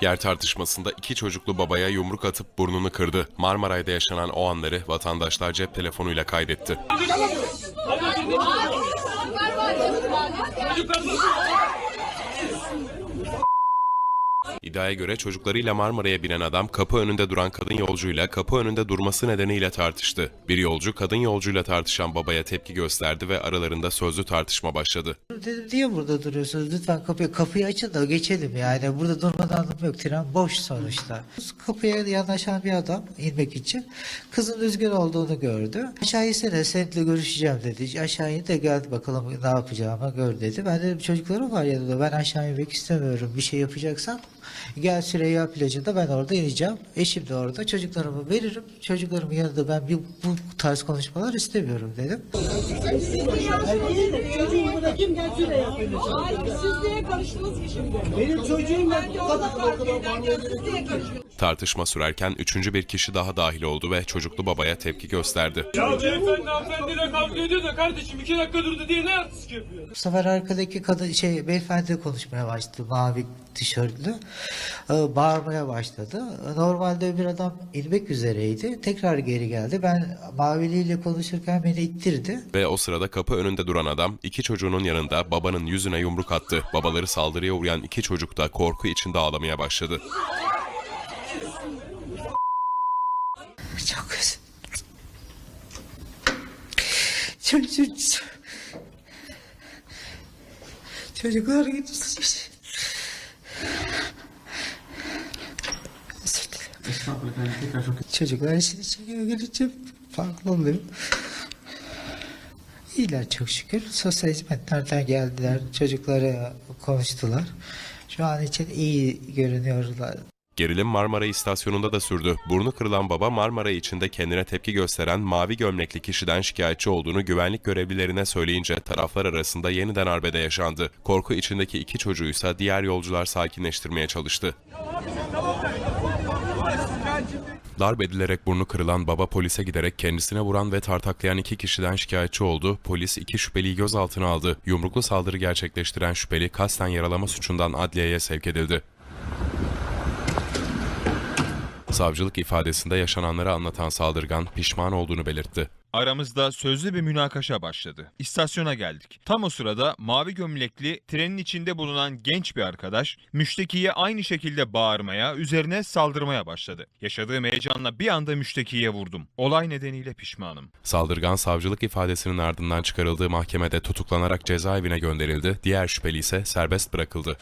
Yer tartışmasında iki çocuklu babaya yumruk atıp burnunu kırdı. Marmaray'da yaşanan o anları vatandaşlar cep telefonuyla kaydetti. İddiaya göre çocuklarıyla Marmara'ya binen adam kapı önünde duran kadın yolcuyla kapı önünde durması nedeniyle tartıştı. Bir yolcu kadın yolcuyla tartışan babaya tepki gösterdi ve aralarında sözlü tartışma başladı. Dedim niye burada duruyorsunuz? Lütfen kapıyı, kapıyı açın da geçelim yani. Burada durmadan anlamı yok. Tren boş sonuçta. Kapıya yanaşan bir adam inmek için kızın üzgün olduğunu gördü. Aşağı insene seninle görüşeceğim dedi. Aşağı in de gel bakalım ne yapacağımı gör dedi. Ben dedim çocuklarım var yanımda ben aşağı inmek istemiyorum. Bir şey yapacaksan gel Süreyya plajında ben orada ineceğim. Eşim de orada çocuklarımı veririm. Çocuklarımın yanında ben bir, bu tarz konuşmalar istemiyorum dedim. Kim niye karıştınız ki şimdi? Benim çocuğum ben de orada fark karıştınız? Tartışma sürerken üçüncü bir kişi daha dahil oldu ve çocuklu babaya tepki gösterdi. Ya beyefendi hanımefendiyle kavga ediyor da kardeşim iki dakika durdu diye ne artistik yapıyor? Bu sefer arkadaki kadın şey beyefendi konuşmaya başladı mavi tişörtlü. Ee, Bağırmaya başladı. Normalde bir adam inmek üzereydi. Tekrar geri geldi. Ben maviliyle konuşurken beni ittirdi. Ve o sırada kapı önünde duran adam iki çocuğunun yanında babanın yüzüne yumruk attı. Babaları saldırıya uğrayan iki çocuk da korku içinde ağlamaya başladı. Çok özür Çocuk... Çocuklar gitmiş. Çocuklar işin içine gelince farklı oluyor. İyiler çok şükür. Sosyal hizmetlerden geldiler. Çocukları konuştular. Şu an için iyi görünüyorlar. Gerilim Marmara istasyonunda da sürdü. Burnu kırılan baba Marmara içinde kendine tepki gösteren mavi gömlekli kişiden şikayetçi olduğunu güvenlik görevlilerine söyleyince taraflar arasında yeniden arbede yaşandı. Korku içindeki iki çocuğuysa diğer yolcular sakinleştirmeye çalıştı. Darp edilerek burnu kırılan baba polise giderek kendisine vuran ve tartaklayan iki kişiden şikayetçi oldu. Polis iki şüpheliyi gözaltına aldı. Yumruklu saldırı gerçekleştiren şüpheli kasten yaralama suçundan adliyeye sevk edildi. Savcılık ifadesinde yaşananları anlatan saldırgan pişman olduğunu belirtti. Aramızda sözlü bir münakaşa başladı. İstasyona geldik. Tam o sırada mavi gömlekli trenin içinde bulunan genç bir arkadaş müştekiye aynı şekilde bağırmaya, üzerine saldırmaya başladı. Yaşadığım heyecanla bir anda müştekiye vurdum. Olay nedeniyle pişmanım. Saldırgan savcılık ifadesinin ardından çıkarıldığı mahkemede tutuklanarak cezaevine gönderildi. Diğer şüpheli ise serbest bırakıldı.